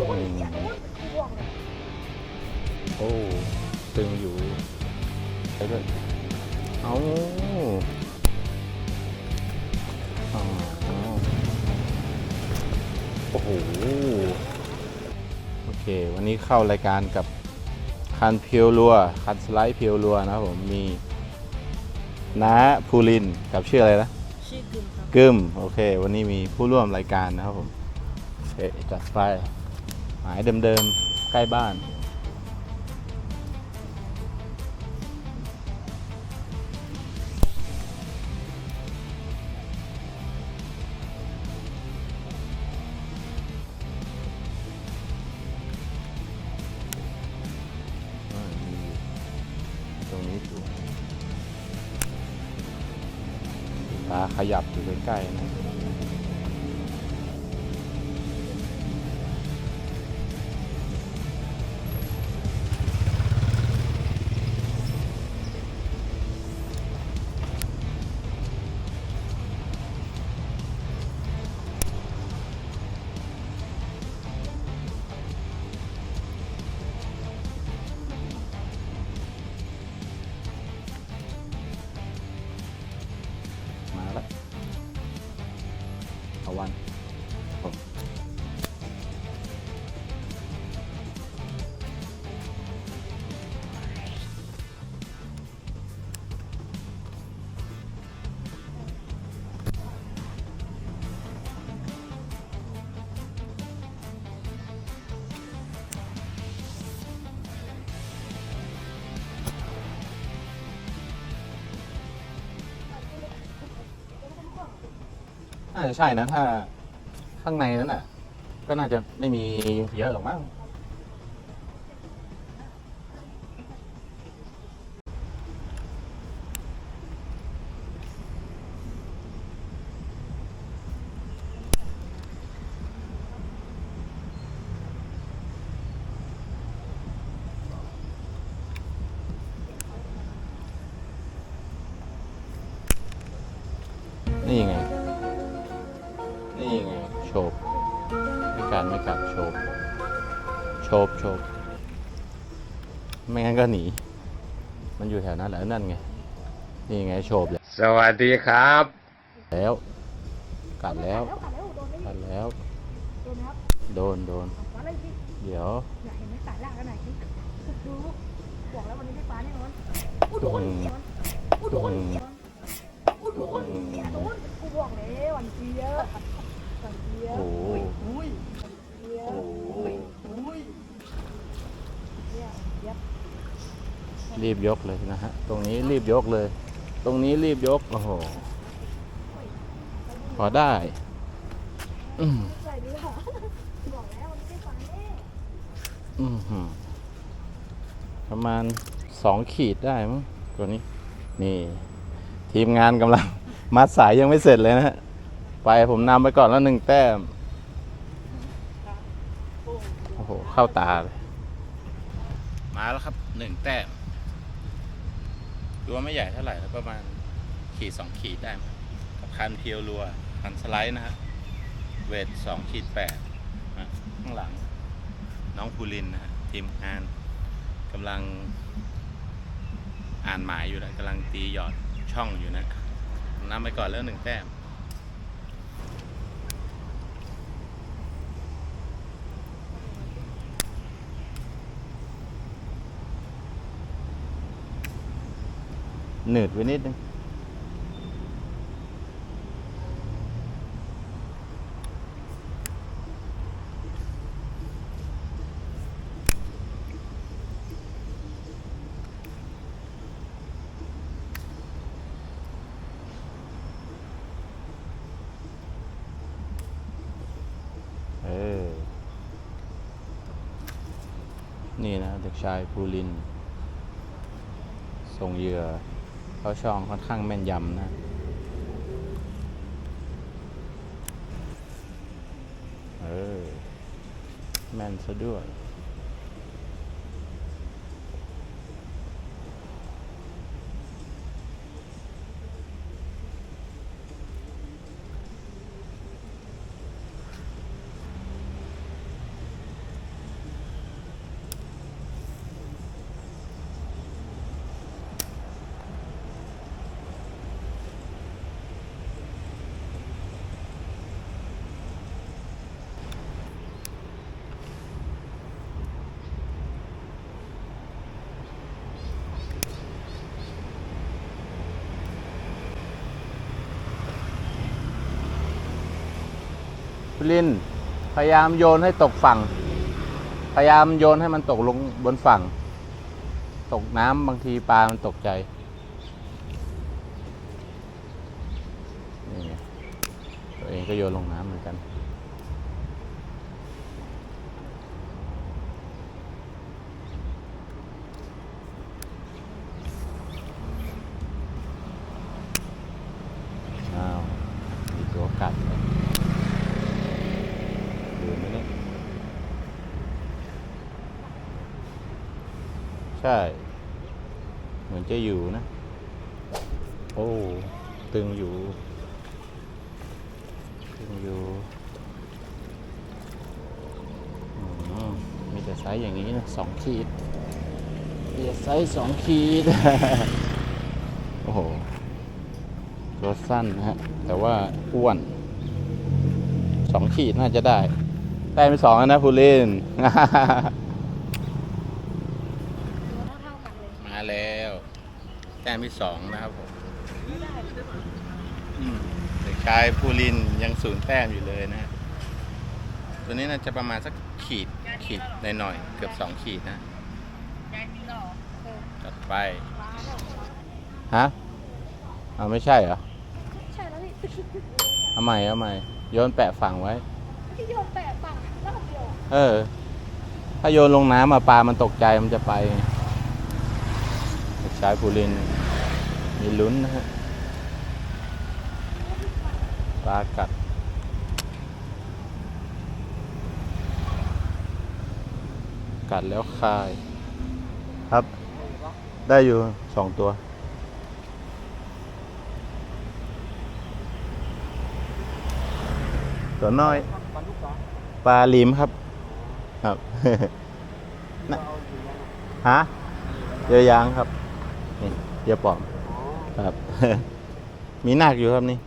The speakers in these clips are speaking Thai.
โอ้ยโอ้ตึงอยู่ไปด้วยเอาอ๋อโอ้โห โอเค วันนี้เข้ารายการกับคันเพียวรัว คันสไลด์เพียวรัวนะครับผม มีน้าภูรินทร์กับชื่ออะไรนะชื่อกึมครับกึมโอเค วันนี้มีผู้ร่วมรายการนะครับผม โอเคจัดไปหมายเดิมๆ ใกล้บ้าน ตรงนี้ถูกตาขยับอยู่ใกล้ๆนะ น่าจะใช่นะถ้า ข้างในนั้นอะ ก็น่าจะไม่มีเยอะหรอกมั้ง บโฉบไม่งั้นก็หนี มันอยู่แถวนั้นแหละนั่นไง นี่ไงโฉบเลยสวัสดีครับ แล้วกัดแล้วกัดแล้วโดนโดนเดี๋ยวอยากเห็นไหมสายล่างกันไหนดูบอกแล้ววันนี้ได้ปลาแน่นอนอืมอืมกูบอกแล้ววันเจียวันเจียโอ้โหเจีย โอ้โห เนี่ยเจีย รีบยกเลยนะฮะ ตรงนี้รีบยกเลย ตรงนี้รีบยก โอ้โห พอได้อืมใส่ดีค่ะบอกแล้ววันนี้ได้ปลาแน่อือหือประมาณสองขีดได้มั้งตัวนี้ นี่ ทีมงานกำลัง มัดสายยังไม่เสร็จเลยนะฮะ ไปผมนำไปก่อนแล้วหนึ่งแต้ม โอ้โห เข้าตาเลย มาแล้วครับหนึ่งแต้ม ตัวไม่ใหญ่เท่าไหร่แล้วประมาณขีดสองขีดได้กับคันเพียวรัวคันสไลด์นะฮะเวทสองขีดแปดข้างหลัง น้องภูรินนะฮะทีมงานกำลังอ่านหมายอยู่นะกำลังตีหยอดช่องอยู่นะนำไปก่อนแล้วหนึ่งแต้ม หนืดไว้นิดนึงเออนี่นะเด็กชายภูรินทร์ส่งเหยื่อ เขาช่องค่อนข้างแม่นยำนะเออแม่นซะด้วย พลินพยายามโยนให้ตกฝั่ง พยายามโยนให้มันตกลงบนฝั่ง ตกน้ำบางทีปลามันตกใจนี่ตัวเองก็โยนลงน้ำเหมือนกัน อ้าวมีตัวกัดเลยอยู่ไหมเนี่ย ใช่ เหมือนจะอยู่นะ โอ้ ตึงอยู่ ตึงอยู่มีแต่ไซส์อย่างนี้นะสองขีดมีแต่ไซส์สองขีด โอ้โหตัวสั้นนะฮะ แต่ว่าอ้วนสองขีดน่าจะได้ ได้ไปสองแล้วนะผู้เล่น ตัวเท่าๆกันเลย มาแล้ว แต้มที่สองนะครับผมไม่ได้อืมเด็กชายภูรินทร์ยังศูนย์แต้มอยู่เลยนะฮะตัวนี้น่าจะประมาณสักขีดขีดในหน่อยๆเกือบสองขีดนะยายมีหรอเออจัดไปปลาเนี่ยฮะเอาไม่ใช่เหรอใช่แล้วพี่เอาใหม่เอาใหม่โยนแปะฝั่งไว้ที่โยนแปะปังรอบเดียวอะเออ ถ้าโยนลงน้ำมาปลามันตกใจมันจะไป ได็กชายภูรินมีลุ้นนะฮะปลากัดกัดแล้วคาย ครับ ได้อยู่สองตัว ตัวน้อย ปลาลิมครับ ครับน่ะฮะเยอะยางครับ เยอะปอมครับ มีหนักอยู่ครับนี่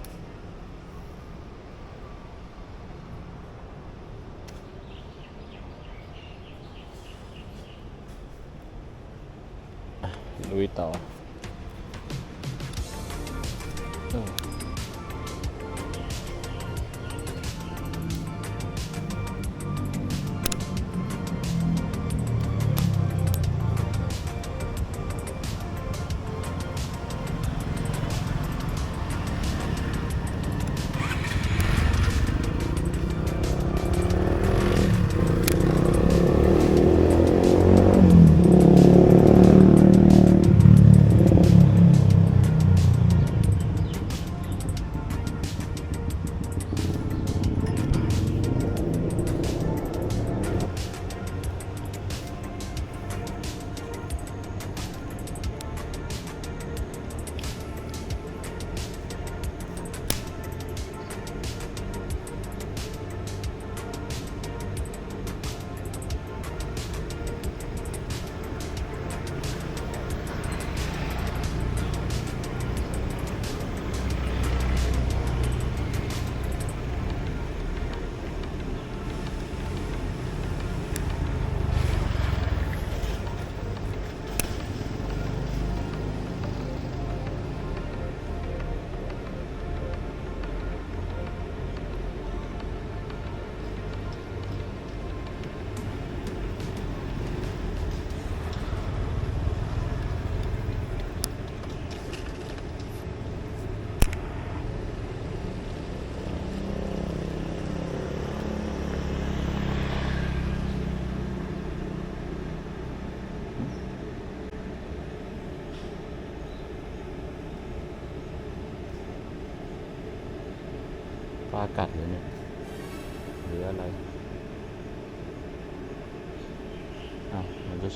ลุยต่อ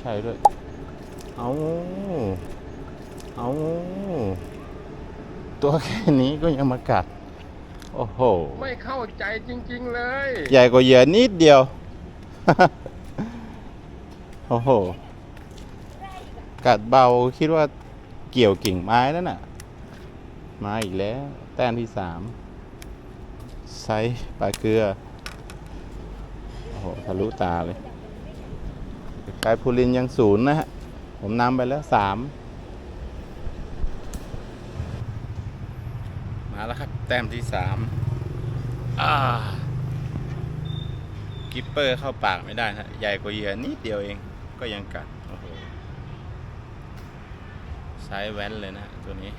ช่ด้วย เอาเอาตัวแค่นี้ก็ยังมากัด โอ้โห ไม่เข้าใจจริง ๆ เลย ใหญ่กว่าเหยื่อนิดเดียว โอ้โห กัดเบาคิดว่าเกี่ยวกิ่งไม้แล้วน่ะ มาอีกแล้ว แต้มที่สามไซส์ปลาเกลือ โอ้โห ทะลุตาเลย กายพูลินยังศูนย์นะฮะ ผมนำไปแล้วสามมาแล้วครับ แต้มที่สามอ่ากิปเปอร์เข้าปากไม่ได้นะใหญ่กว่าเหยื่อนิดเดียวเองก็ยังกัด โอ้โหสายแว้นเลยนะ ตัวนี้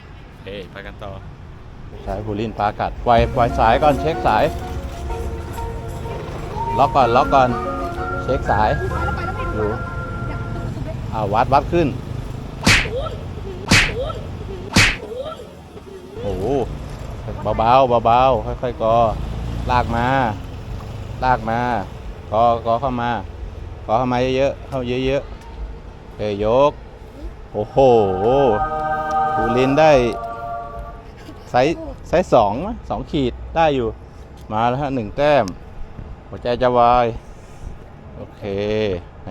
เฮ้ยไปกันต่อ สายพูลินปลากัดปล่อยปล่อยสายก่อนเช็คสาย ล็อกก่อน ล็อกก่อน เช็คสาย ดูอยากตุกตุกเลยอ่าวัดวัดขึ้น โอ้โหเบาๆเบาๆค่อยๆกอลากมา ลากมากอกอเข้ามา กอเข้ามาเยอะๆเข้าเยอะๆเฮ้ยยก โอ้โหปูลินได้ไซส์ไซส์สองสองขีดได้อยู่ มาแล้วฮะหนึ่งแต้ม หัวใจจะวาย โอเค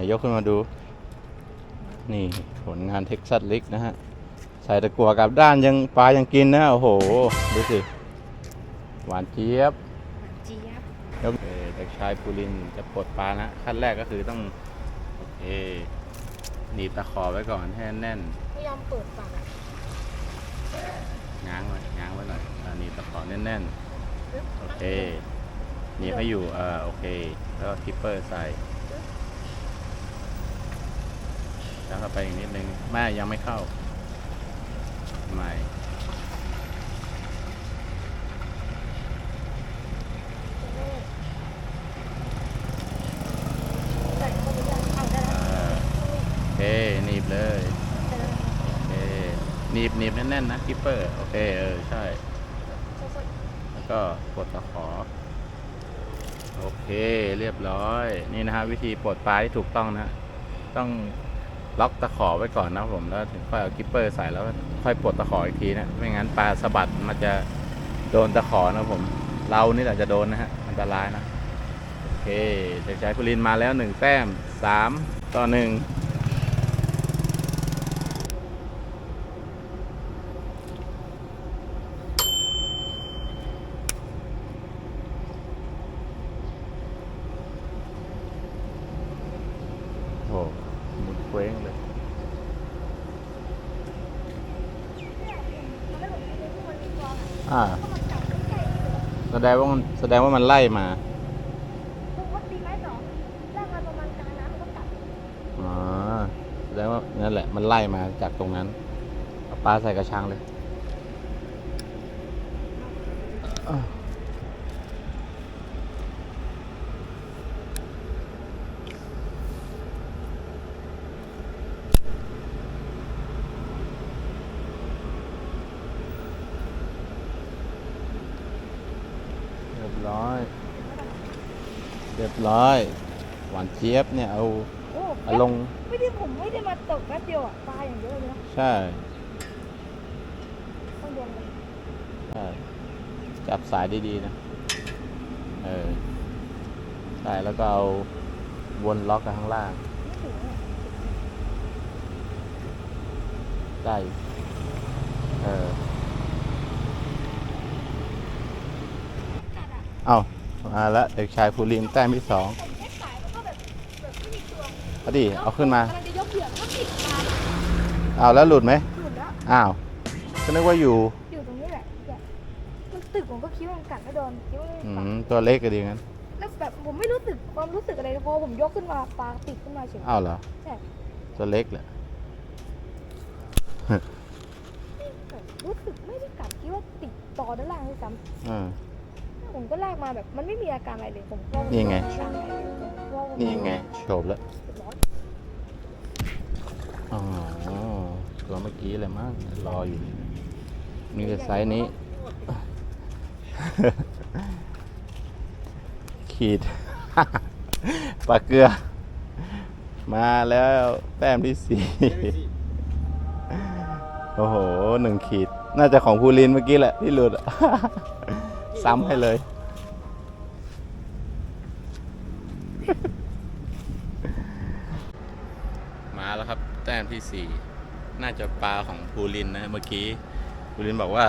ยกขึ้นมาดู นี่ผลงานเท็กซัสลิกนะฮะ ใส่ตะกัวกลับด้านยังปลายังกินนะโอ้โห ดูสิ หวานเจี๊ยบเจี๊ยบแล้วเอ่อเด็กชายปูรินจะปลดปลานะขั้นแรกก็คือต้องโอเคหนีบตะขอไว้ก่อนให้แน่นไม่ยอมเปิดปากอะง้างไว้ง้างไว้หน่อยอ่าหนีบตะขอแน่นๆโอเคหนีบให้อยู่เออโอเค แล้วก็คิปเปอร์ใส่ แล้วเข้าไปอีกนิดนึงแม่ยังไม่เข้าไม่ใส่เข้าไปยังเอาได้เอแล้วอโอเคหนีบเลยได้แล้วโอเคหนีบหนีบแน่นๆนะคิปเปอร์ โอเค เออ ใช่ แล้วก็ปลดตะขอ โอเค เรียบร้อย นี่นะฮะวิธีปลดปลาที่ถูกต้องนะ ต้อง ล็อกตะขอไว้ก่อนนะผมแล้วถึงค่อยเอากิปเปอร์ใส่แล้วค่อยปลดตะขออีกทีนะไม่งั้นปลาสะบัดมันจะโดนตะขอนะผมเรานี่แหละจะโดนนะฮะอันตรายนะโอเคเด็กชายพุลินมาแล้วหนึ่งแต้มสามต่อหนึ่งโอ้ เคว้งเลยๆมันไม่เหมือนที่มันมีความอะอ่าก็มันจับใกล้ๆเลยแสดงว่ามันแสดงว่ามันไล่มาพวกวัดตีไม้สองลากมาประมาณกลางน้ำมันก็กัดอ๋อแสดงว่านั่นแหละ มันไล่มาจากตรงนั้นเอาปลาใส่กระชังเลย รียบร้อย เรียบร้อย หวานเจี๊ยบเนี่ยเอาโอ้เอาลง ไม่ได้ผมไม่ได้มาตกแป๊บเดียวอะปลาอย่างเยอะเลยนะใช่ ต้องเรียนเลยใช่ จับสายดีๆนะ เออ ใช่ แล้วก็เอาวนล็อกกับข้างล่าง ไม่ถึงอะได้อยู่เออ กัดอะ เอามาแล้วเด็กชายภูรินแต้มที่สองผมเช็คสายมันก็แบบแบบไม่มีตัวเอาดิเอาขึ้นมากำลังจะยกเหยื่อก็ติดปลาเอาแล้วหลุดไหมหลุดแล้วอ้าวก็นึกว่าอยู่ อยู่ตรงนี้แหละเนี่ยมันตึกผมก็คิดว่ามันกัดไม่โดนคิดว่าไม่อืมีปลามตัวเล็กก็ดีงั้น แล้วแบบผมไม่รู้สึกความรู้สึกอะไรเลยพอผมยกขึ้นมาปลาติดขึ้นมาเฉย อ้าวเหรอใช่ ตัวเล็กแหละแบบรู้สึกไม่ได้กัดคิดว่าติดต่อด้านล่างด้วยซ้อ่าำ ผมก็ลากมาแบบมันไม่มีอาการอะไรเลยผมก็นี่ไงอาการอะไรเลยผมก็นี่ไงโฉบแล้วเรียบร้อยอ๋อตัวเมื่อกี้เลยมั้งรออยู่ นี่คือไซส์นี้ ขีด ปลาเกลือ มาแล้วแต้มที่สี่ โอ้โหหนึ่งขีด น่าจะของภูรินทร์เมื่อกี้แหละที่หลุดอะ ซ้ำให้เลย มาแล้วครับ แต้มที่สี่น่าจะปลาของภูรินนะ เมื่อกี้ภูรินบอกว่า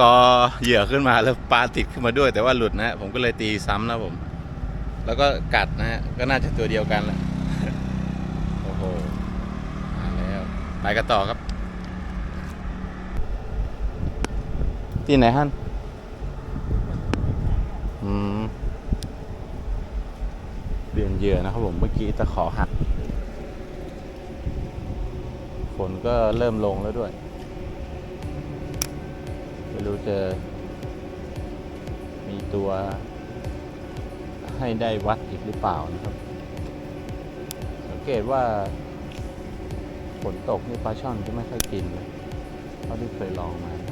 กอเหยื่อขึ้นมาแล้วปลาติดขึ้นมาด้วย แต่ว่าหลุดนะ ผมก็เลยตีซ้ำนะผม แล้วก็กัดนะฮะก็น่าจะตัวเดียวกันแหละโอ้โหมาแล้ว ไปกันต่อครับ ที่ไหนฮั่นอืมลี่ยนเหยื่อนะครับผมเมื่อกี้ตะขอหักฝนก็เริ่มลงแล้วด้วย ไม่รู้จะ มีตัวให้ได้วัดอีกหรือเปล่านะครับ สังเกตว่าฝนตกนี่ปลาช่อนจะไม่ค่อยกินเลยเท่าที่เคยลองมา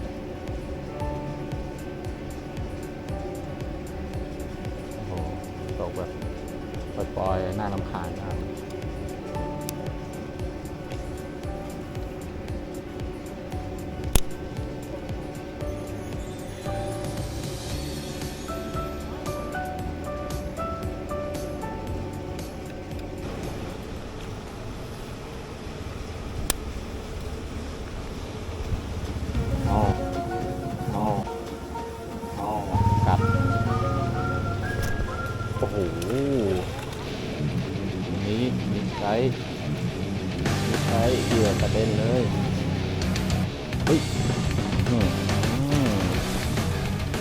ปล่อยน่าลำคาญมาก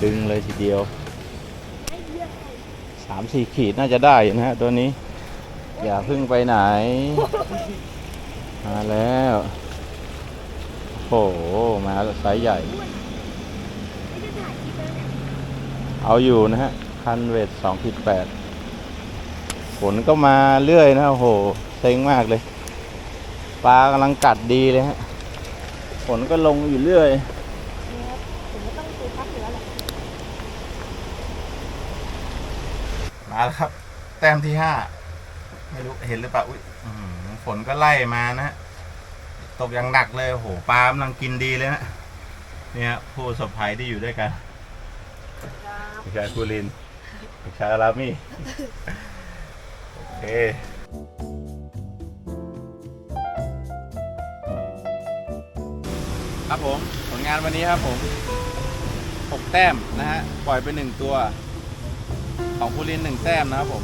ึงเลยทีเดียวสามสี่ขีดน่าจะได้นะฮะตัวนี้ อย่าพึ่งไปไหน มาแล้วโอ้โหมาไซส์ใหญ่ เอาอยู่นะฮะ คันเวทสองขีดแปดฝนก็มาเรื่อยนะโอ้โหเซ็งมากเลย ปลากำลังกัดดีเลยฮะฝนก็ลงอยู่เรื่อย เนี่ยครับผมก็ต้องไปพักอยู่แล้วแหละ มาแล้วครับ แต้มที่ห้าไม่รู้เห็นหรือเปล่าอุ้ยฝนก็ไล่มานะตกอย่างหนักเลยโอ้โหปลากำลังกินดีเลยนะเนี่ย ผู้สบภัยที่อยู่ด้วยกันครับเด็กชายคูลินเด็กชายอารามี่โอเคครับผม ผลงานวันนี้ครับผมหกแต้มนะฮะ ปล่อยไปหนึ่งตัว ของคูลินหนึ่งแต้มนะครับผม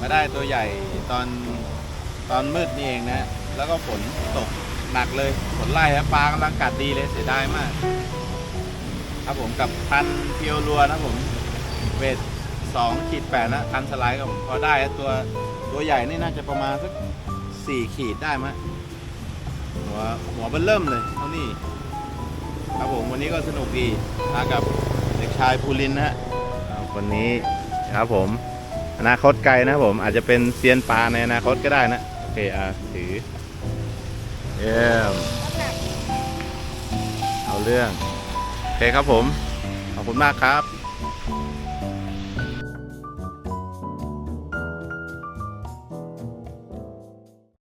มาได้ตัวใหญ่ตอนตอนมืดนี่เองนะ แล้วก็ฝนตกหนักเลยฝนไล่ครับปลากำลังกัดดีเลยเสียดายมาก ครับผมกับพันเพียวรัวนะผมเวทสองขีดแปดนะพันสไลด์ครับผมพอได้ตัวตัวใหญ่นี่น่าจะประมาณสักสี่ขีดได้มั้ยหัวหัวเบิ่มเริ่มเลยเท่านี้ครับผมวันนี้ก็สนุกดีมากับเด็กชายภูรินนะฮะคนนี้ ครับผม อนาคตไกลนะผมอาจจะเป็นเซียนปลาในอนาคตก็ได้นะ โอเคอะถือเยี่ยมเอาเรื่อง โอเคครับผม ขอบคุณมากครับ